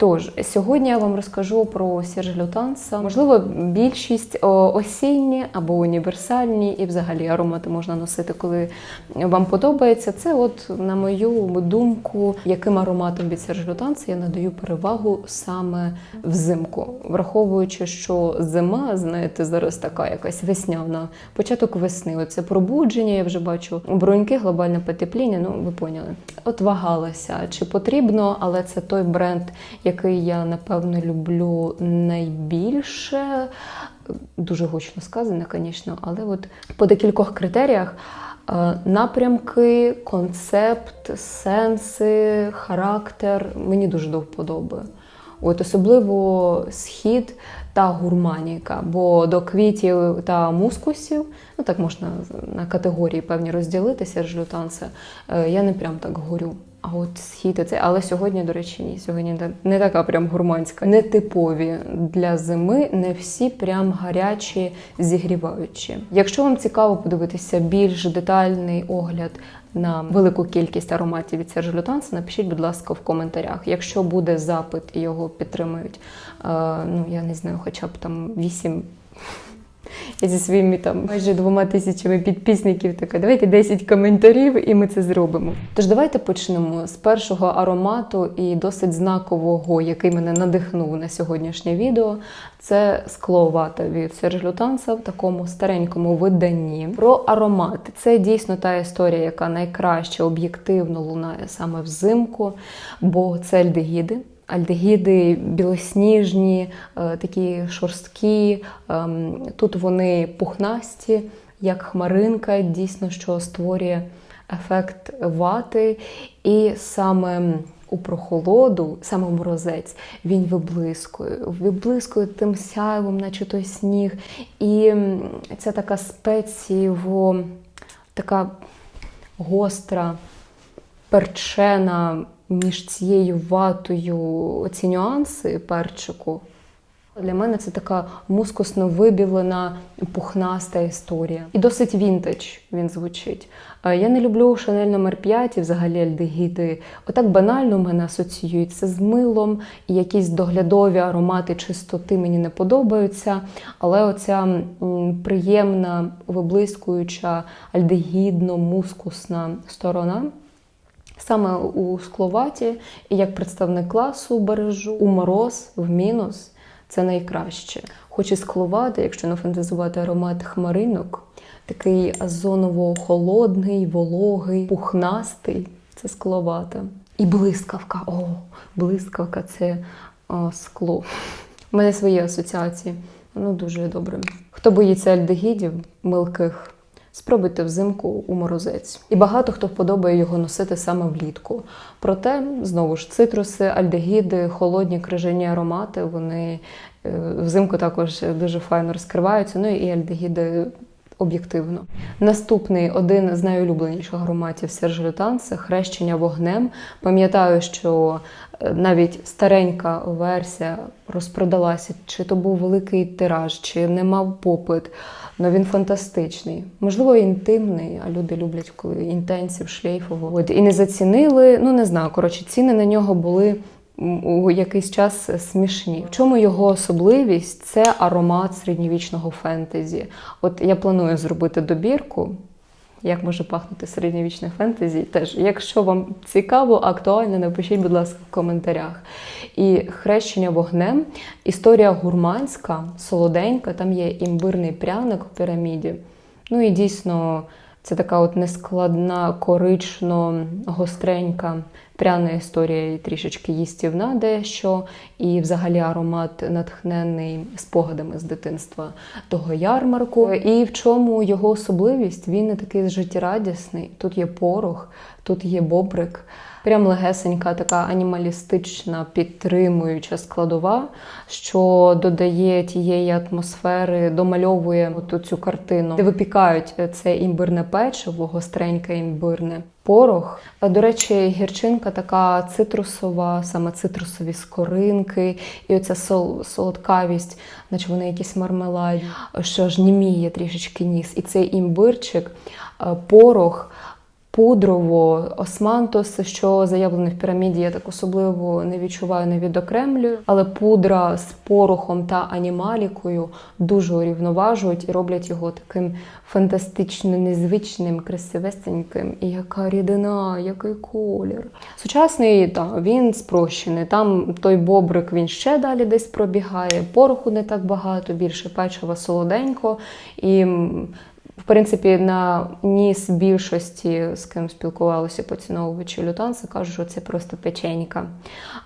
Тож, сьогодні я вам розкажу про Серж Лютанса. Можливо, більшість осінні або універсальні, і взагалі аромати можна носити, коли вам подобається. Це, от, на мою думку, яким ароматом від Серж Лютанса я надаю перевагу саме взимку, враховуючи, що зима, знаєте, зараз така якась весняна, початок весни. Оце пробудження, я вже бачу броньки, глобальне потепління. Ну, ви поняли. От вагалася, чи потрібно, але це той бренд, який я напевно люблю найбільше. Дуже гучно сказано, звісно, але от по декількох критеріях. е, Напрямки, концепт, сенси, характер мені дуже до вподоби. От особливо схід та гурманіка, бо до квітів та мускусів, ну так можна на категорії певні розділити Серж Лютанса, е, я не прям так горю. А от схід і це, але сьогодні, до речі, ні. Сьогодні не- не така прям гурманська. Нетипові для зими, не всі прям гарячі, зігріваючі. Якщо вам цікаво подивитися більш детальний огляд на велику кількість ароматів від Сержа Лютанса, напишіть, будь ласка, в коментарях. Якщо буде запит і його підтримують, е, ну я не знаю, хоча б там вісім. Я зі своїми там майже двома тисячами підписників така, давайте 10 коментарів і ми це зробимо. Тож давайте почнемо з першого аромату і досить знакового, який мене надихнув на сьогоднішнє відео. Це скловата від Серж Лютанса в такому старенькому виданні. Про аромат. Це дійсно та історія, яка найкраще об'єктивно лунає саме взимку, бо це альдегіди. Альдегіди білосніжні, е, такі шорсткі. ем, Тут вони пухнасті, як хмаринка, дійсно, що створює ефект вати. І саме у прохолоду, саме морозець, він виблискує, виблискує тим сяйвом, наче той сніг. І ця така спецієво, така гостра, перчена між цією ватою ці нюанси перчику. Для мене це така мускусно вибілена, пухнаста історія. І досить вінтедж він звучить. Е, Я не люблю Шанель номер 5 і взагалі альдегіди. Отак банально мене асоціюється з милом, і якісь доглядові аромати чистоти мені не подобаються. Але оця приємна, виблискуюча, альдегідно-мускусна сторона саме у скловаті, і як представник класу бережу у мороз, в мінус це найкраще. Хоч і скловати, якщо нафантазувати аромат хмаринок, такий озоново-холодний, вологий, пухнастий це скловата. І блискавка. О, блискавка це о, скло. У мене свої асоціації. Ну, дуже добре. Хто боїться альдегідів милких, Спробуйте взимку у морозець. І багато хто вподобає його носити саме влітку. Проте, знову ж, цитруси, альдегіди, холодні крижані аромати, вони е, взимку також дуже файно розкриваються. Ну і альдегіди об'єктивно. Наступний один з найулюбленіших ароматів Серж це хрещення вогнем. Пам'ятаю, що е, навіть старенька версія розпродалася, чи то був великий тираж, чи не мав попит. Ну він фантастичний. Можливо, інтимний, а люди люблять, коли інтенсів, шлейфово. От і не зацінили. Ну не знаю. Коротше, ціни на нього були у якийсь час смішні. В чому його особливість? Це аромат середньовічного фентезі. От я планую зробити добірку. Як може пахнути середньовічне фентезі? Теж, якщо вам цікаво, актуально, напишіть, будь ласка, в коментарях. І хрещення вогнем, історія гурманська, солоденька, там є імбирний пряник в піраміді. Ну і дійсно, це така от нескладна, корично, гостренька пряна історія і трішечки їстівна дещо. І взагалі аромат натхнений спогадами з дитинства того ярмарку. І в чому його особливість? Він не такий життєрадісний. Тут є порох, тут є бобрик. Прям легесенька, така анімалістична, підтримуюча складова, що додає тієї атмосфери, домальовує от цю картину, де випікають це імбирне печиво, гостреньке імбирне. Порох. До речі, гірчинка така цитрусова, саме цитрусові скоринки, і оця сол, солодкавість, наче вони якісь мармеладні, що ж німіє трішечки ніс. І цей імбирчик, е, порох пудрово, османтос, що заявлено в піраміді, я так особливо не відчуваю, не відокремлюю. Але пудра з порохом та анімалікою дуже урівноважують і роблять його таким фантастично незвичним, красивесеньким. І яка рідина, який колір. Сучасний, так, він спрощений. Там той бобрик він ще далі десь пробігає, пороху не так багато, більше печива солоденько. І в принципі, на ніс більшості, з ким спілкувалися поціновувачі лютанса, кажуть, що це просто печенька.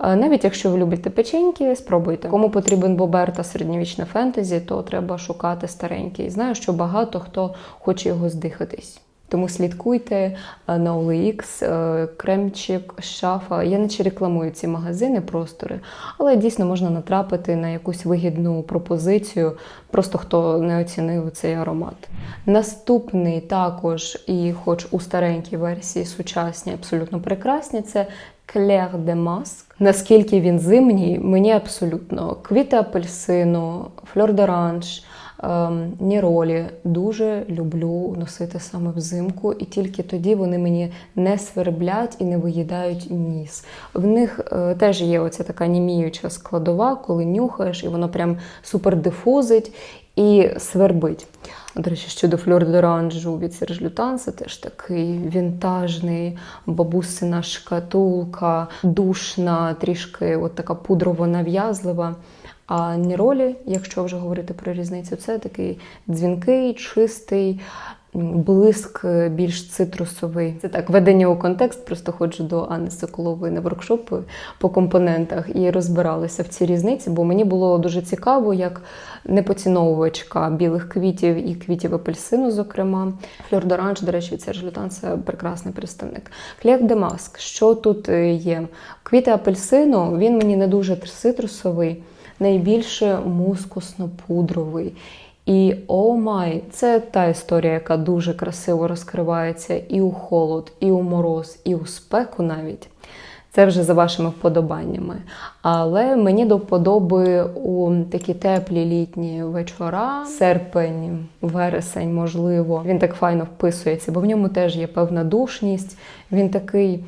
Навіть якщо ви любите печеньки, спробуйте. Кому потрібен бобер та середньовічне фентезі, то треба шукати старенький. Знаю, що багато хто хоче його здихатись. Тому слідкуйте е, на OLX, е, кремчик, шафа. Я наче рекламую ці магазини, простори, але дійсно можна натрапити на якусь вигідну пропозицію, просто хто не оцінив цей аромат. Наступний також, і хоч у старенькій версії сучасні, абсолютно прекрасні, це Claire de Masque. Наскільки він зимній, мені абсолютно квіти апельсину, фльор d'orange, ем, ніролі дуже люблю носити саме взимку, і тільки тоді вони мені не сверблять і не виїдають ніс. В них е, теж є оця така німіюча складова, коли нюхаєш, і воно прям супер дифузить і свербить. До речі, щодо фльор-доранжу від Серж Лютан, це теж такий вінтажний, бабусина шкатулка, душна, трішки от така пудрово-нав'язлива. А ніролі, якщо вже говорити про різницю, це такий дзвінкий, чистий, блиск е, більш цитрусовий. Це так, введення у контекст, просто ходжу до Анни Соколової на воркшопи по компонентах і розбиралася в ці різниці, бо мені було дуже цікаво, як непоціновувачка білих квітів і квітів апельсину, зокрема. Фльор d'orange, до речі, це Лютан це прекрасний представник. Клек де маск, що тут е, є? Квіти апельсину, він мені не дуже цитрусовий, найбільше мускусно-пудровий. І о май, це та історія, яка дуже красиво розкривається і у холод, і у мороз, і у спеку навіть. Це вже за вашими вподобаннями. Але мені до вподоби у такі теплі літні вечора, серпень, вересень, можливо, він так файно вписується, бо в ньому теж є певна душність. Він такий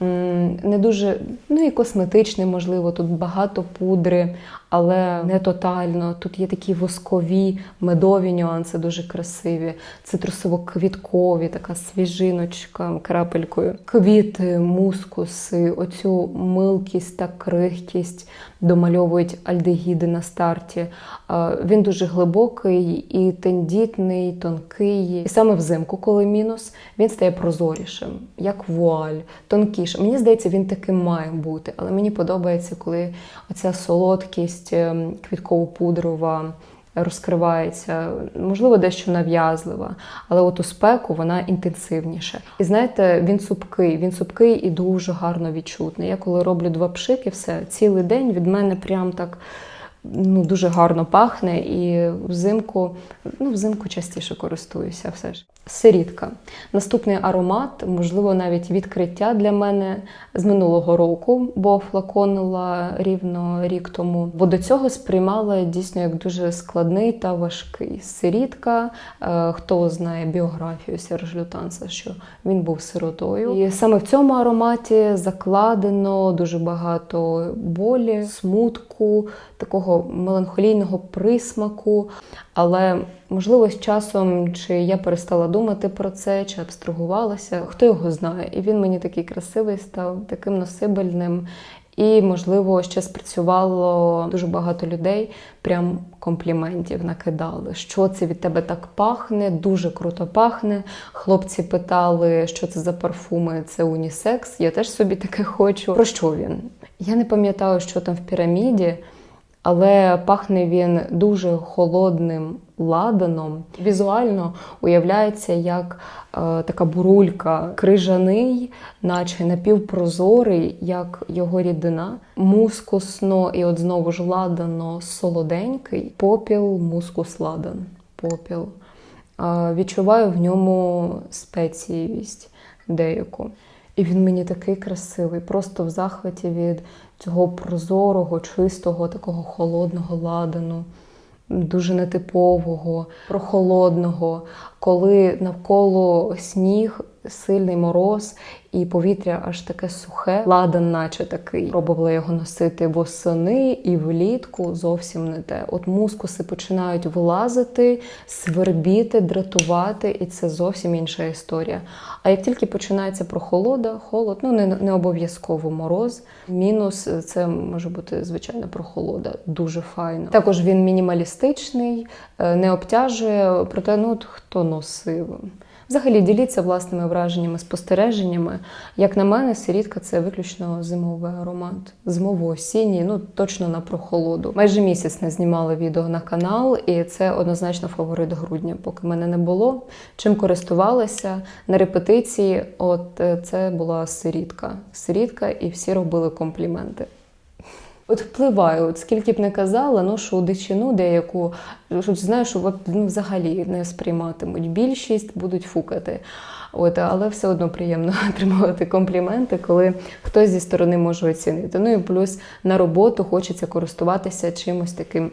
не дуже, ну і косметичний, можливо, тут багато пудри, але не тотально. Тут є такі воскові, медові нюанси, дуже красиві, цитрусово-квіткові, така свіжиночка крапелькою. Квіти, мускуси, оцю милкість та крихкість домальовують альдегіди на старті. Він дуже глибокий і тендітний, тонкий. І саме взимку, коли мінус, він стає прозорішим, як вуаль, тонкішим. Мені здається, він таким має бути, але мені подобається, коли оця солодкість ем, квітково-пудрова розкривається, можливо, дещо нав'язлива, але от у спеку вона інтенсивніша. І знаєте, він супкий, він супкий і дуже гарно відчутний. Я коли роблю два пшики, все цілий день від мене прям так. Ну, дуже гарно пахне, і взимку, ну, взимку частіше користуюся все ж. Сирітка. Наступний аромат, можливо, навіть відкриття для мене з минулого року, бо флаконила рівно рік тому. Бо до цього сприймала дійсно як дуже складний та важкий. Сирітка, е, хто знає біографію Серж Лютанса, що він був сиротою. І саме в цьому ароматі закладено дуже багато болі, смутку, такого меланхолійного присмаку. Але можливо з часом чи я перестала думати про це, чи абстрагувалася, хто його знає. І він мені такий красивий став, таким носибельним. І, можливо, ще спрацювало дуже багато людей, прям компліментів накидали. Що це від тебе так пахне? Дуже круто пахне. Хлопці питали, що це за парфуми, це унісекс. Я теж собі таке хочу. Про що він? Я не пам'ятаю, що там в піраміді. Але пахне він дуже холодним ладаном. Візуально уявляється як е, така бурулька, крижаний, наче напівпрозорий, як його рідина, мускусно і от знову ж ладано солоденький, попіл, мускус ладан. Попіл. Е, відчуваю в ньому спеціївість деяку. І він мені такий красивий, просто в захваті від цього прозорого, чистого, такого холодного ладану, дуже нетипового, прохолодного, коли навколо сніг, сильний мороз, і повітря аж таке сухе, ладан, наче такий. Пробувала його носити восени і влітку зовсім не те. От мускуси починають вилазити, свербіти, дратувати, і це зовсім інша історія. А як тільки починається прохолода, холод, ну не, не обов'язково мороз. Мінус це може бути звичайно прохолода, дуже файно. Також він мінімалістичний, е, не обтяжує, проте ну хто носив. Взагалі діліться власними враженнями, спостереженнями. Як на мене, сирітка це виключно зимовий аромат, зимово-осінній, ну точно на прохолоду. Майже місяць не знімала відео на канал, і це однозначно фаворит грудня, поки мене не було. Чим користувалася на репетиції, от е, це була сирітка. Сирітка, і всі робили компліменти. От впливає, от скільки б не казала, що дичину деяку, що знаю, що от, ну, взагалі не сприйматимуть. Більшість будуть фукати. От, але все одно приємно отримувати компліменти, коли хтось зі сторони може оцінити. Ну і плюс на роботу хочеться користуватися чимось таким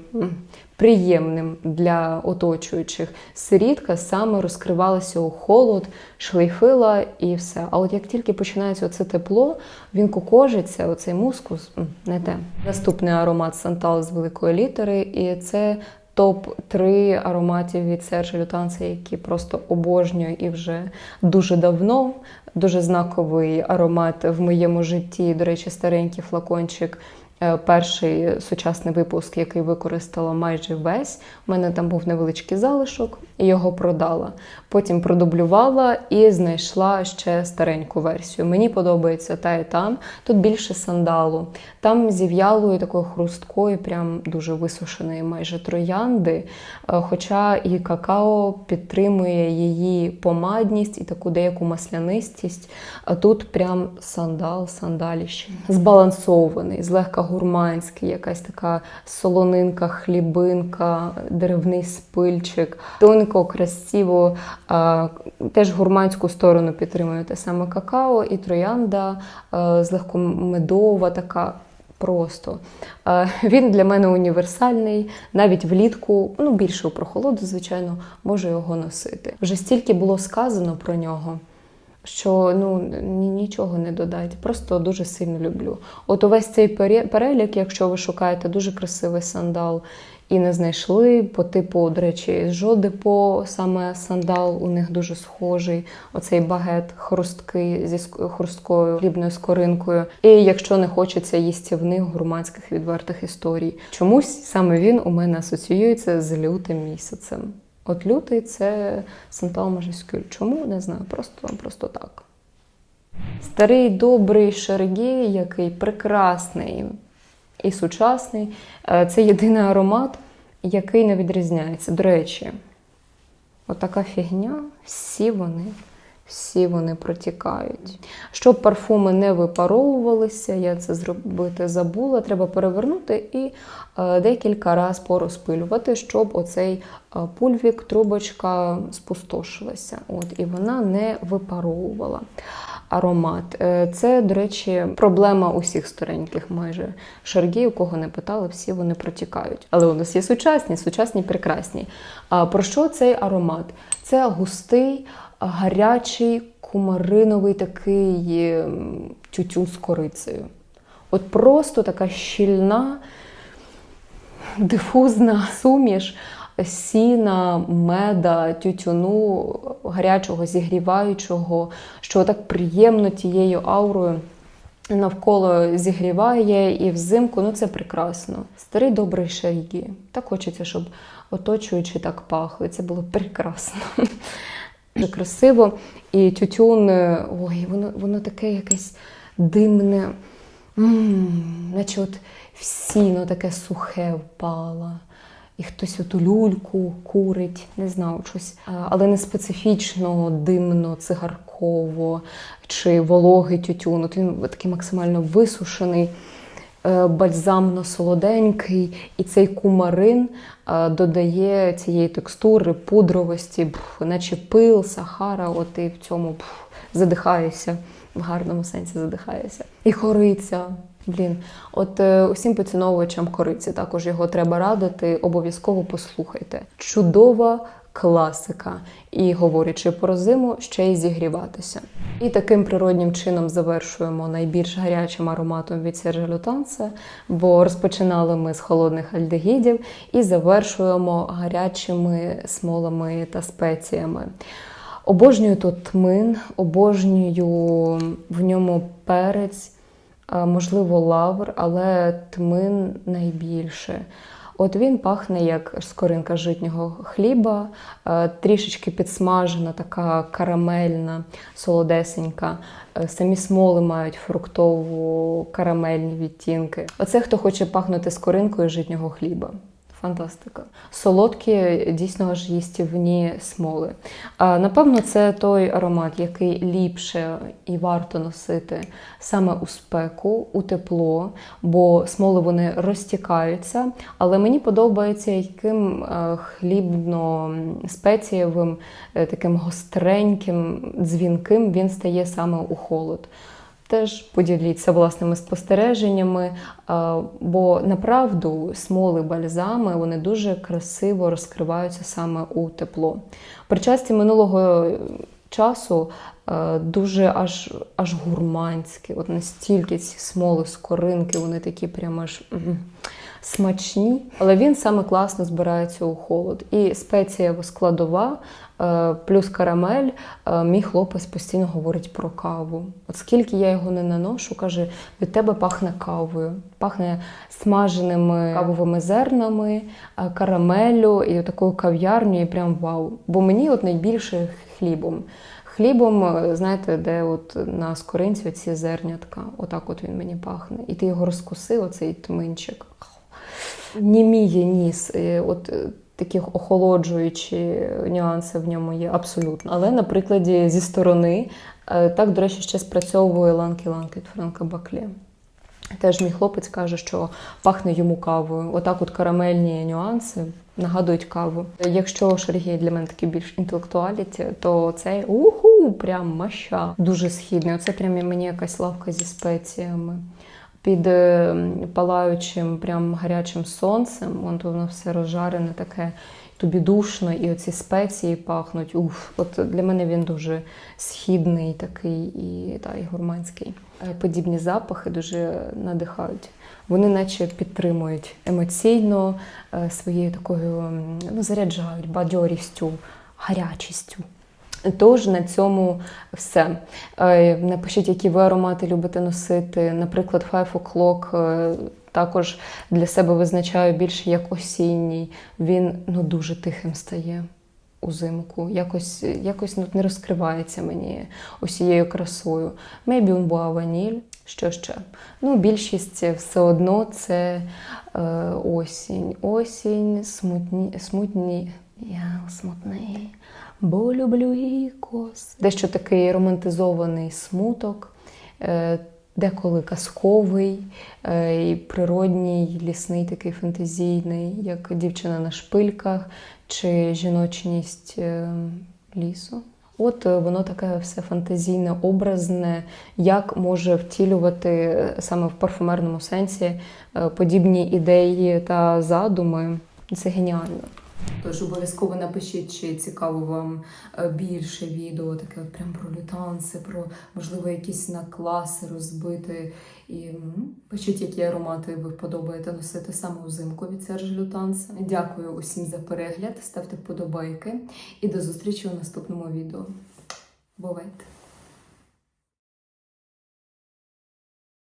приємним для оточуючих. Сирітка саме розкривалася у холод, шлейфила і все. А от як тільки починається оце тепло, він кукожиться, оцей мускус не те. Наступний аромат Сантал з великої літери, і це топ-3 ароматів від Сержа Лютанса, які просто обожнюю і вже дуже давно. Дуже знаковий аромат в моєму житті. До речі, старенький флакончик. Е, Перший сучасний випуск, який використала майже весь. У мене там був невеличкий залишок, і його продала. Потім продублювала і знайшла ще стареньку версію. Мені подобається та і там. Тут більше сандалу. Там зів'ялою такою хрусткою, прям дуже висушеної майже троянди. Е, Хоча і какао підтримує її помадність і таку деяку маслянистість. А тут прям сандал, сандаліще. Збалансований, злегка гурманський, якась така солонинка, хлібинка, деревний спильчик, тонко, красиво, теж гурманську сторону підтримує те саме какао і троянда а, злегко медова така. Просто він для мене універсальний, навіть влітку, ну більше у прохолоду, звичайно, можу його носити. Вже стільки було сказано про нього, що ну нічого не додати. Просто дуже сильно люблю. От увесь цей перелік, якщо ви шукаєте дуже красивий сандал і не знайшли, по типу, до речі, Жодепо саме сандал у них дуже схожий. Оцей багет хрусткий зі хрусткою хлібною скоринкою. І якщо не хочеться їстівних гурманських відвертих історій, чомусь саме він у мене асоціюється з лютим місяцем. От лютий це симптом Мажескюль. Чому не знаю, просто просто так. Старий добрий Шергей, який прекрасний і сучасний. Е, Це єдиний аромат, який не відрізняється. До речі, отака фігня, всі вони. Всі вони протікають. Щоб парфуми не випаровувалися, я це зробити забула. Треба перевернути і е, декілька разів порозпилювати, щоб оцей е, пульвік, трубочка спустошилася. От, і вона не випаровувала аромат. Е, Це, до речі, проблема усіх стареньких майже шаргів, кого не питали, всі вони протікають. Але у нас є сучасні, сучасні прекрасні. А про що цей аромат? Це густий, гарячий, кумариновий такий ем, тютюн з корицею. От просто така щільна, дифузна суміш сіна, меда, тютюну, гарячого, зігріваючого, що так приємно тією аурою навколо зігріває і взимку, ну це прекрасно. Старий добрий шаргі. Так хочеться, щоб оточуючи так пахли. Це було прекрасно. Дуже красиво. І тютюн, е, ой, воно, воно таке якесь димне, м наче от в таке сухе впало. І хтось оту люльку курить, не знаю, щось, але не специфічно, димно, цигарково чи вологий тютюн. От він такий максимально висушений, е, бальзамно-солоденький, і цей кумарин е, додає цієї текстури, пудровості, наче пил, сахара, от і в цьому пф, задихаєшся, в гарному сенсі задихаєшся. І кориця. Блін, от е, усім поціновувачам кориці також його треба радити. Обов'язково послухайте. Чудова класика. І говорячи про зиму, ще й зігріватися. І таким природнім чином завершуємо найбільш гарячим ароматом від Лютанса, бо розпочинали ми з холодних альдегідів і завершуємо гарячими смолами та спеціями. Обожнюю тут тмин, обожнюю в ньому перець, можливо, лавр, але тмин найбільше. От він пахне як скоринка житнього хліба, е, трішечки підсмажена, така карамельна, солодесенька. Е, Самі смоли мають фруктово карамельні відтінки. Оце хто хоче пахнути скоринкою житнього хліба. Фантастика. Солодкі, дійсно аж їстівні смоли. Напевно, це той аромат, який ліпше і варто носити саме у спеку, у тепло, бо смоли вони розтікаються. Але мені подобається, яким е, хлібно-спецієвим, е, таким гостреньким, дзвінким він стає саме у холод. Теж поділіться власними спостереженнями, бо направду смоли бальзами вони дуже красиво розкриваються саме у тепло. При часті минулого часу е, дуже аж, аж гурманські, от настільки ці смоли з коринки, вони такі прямо аж. Смачні, але він саме класно збирається у холод. І спеція складова, е, плюс карамель. е, Мій хлопець постійно говорить про каву. От скільки я його не наношу, каже, від тебе пахне кавою, пахне смаженими кавовими зернами, е, карамеллю і такою кав'ярнею, і прям вау. Бо мені от найбільше хлібом. Хлібом, знаєте, де от на скоринці ці зернятка, отак от він мені пахне. І ти його розкусив, оцей тминчик. Німіє ніс. От е, таких охолоджуючі нюанси в ньому є абсолютно. Але на прикладі зі сторони, е, так, до речі, ще спрацьовує ланки-ланки Франка Баклі. Теж мій хлопець каже, що пахне йому кавою. Отак, от карамельні нюанси нагадують каву. Якщо Шергій для мене такий більш інтелектуаліті, то цей уху, прям маща. Дуже східний. Оце прям мені якась лавка зі спеціями. Під е, палаючим, прям гарячим сонцем, вон то воно все розжарене, таке тобі душно, і оці спеції пахнуть. Уф, от для мене він дуже східний такий і, та, і гурманський. Е, Подібні запахи дуже надихають. Вони наче підтримують емоційно е, своєю такою, ну, заряджають бадьорістю, гарячістю. Тож на цьому все. Е, Напишіть, які ви аромати любите носити. Наприклад, Five O'Clock е, також для себе визначаю більше як осінній. Він ну, дуже тихим стає узимку. Якось, якось ну, не розкривається мені усією красою. Maybe un ваніль. Що ще? Ну, більшість все одно це е, осінь. Осінь, смутні, смутні. Я смутний, бо люблю її кос. Дещо такий романтизований смуток, е, деколи казковий, е, і природній, лісний, такий фантазійний, як дівчина на шпильках чи жіночність е, лісу. От воно таке все фантазійне, образне, як може втілювати саме в парфумерному сенсі подібні ідеї та задуми. Це геніально. Тож обов'язково напишіть, чи цікаво вам е, більше відео, таке прям про лютанси, про можливо якісь на класи розбити. І пишіть, які аромати ви вподобаєте носити саме взимку від Сержа Лютанса. Дякую усім за перегляд, ставте вподобайки і до зустрічі у наступному відео. Бувайте!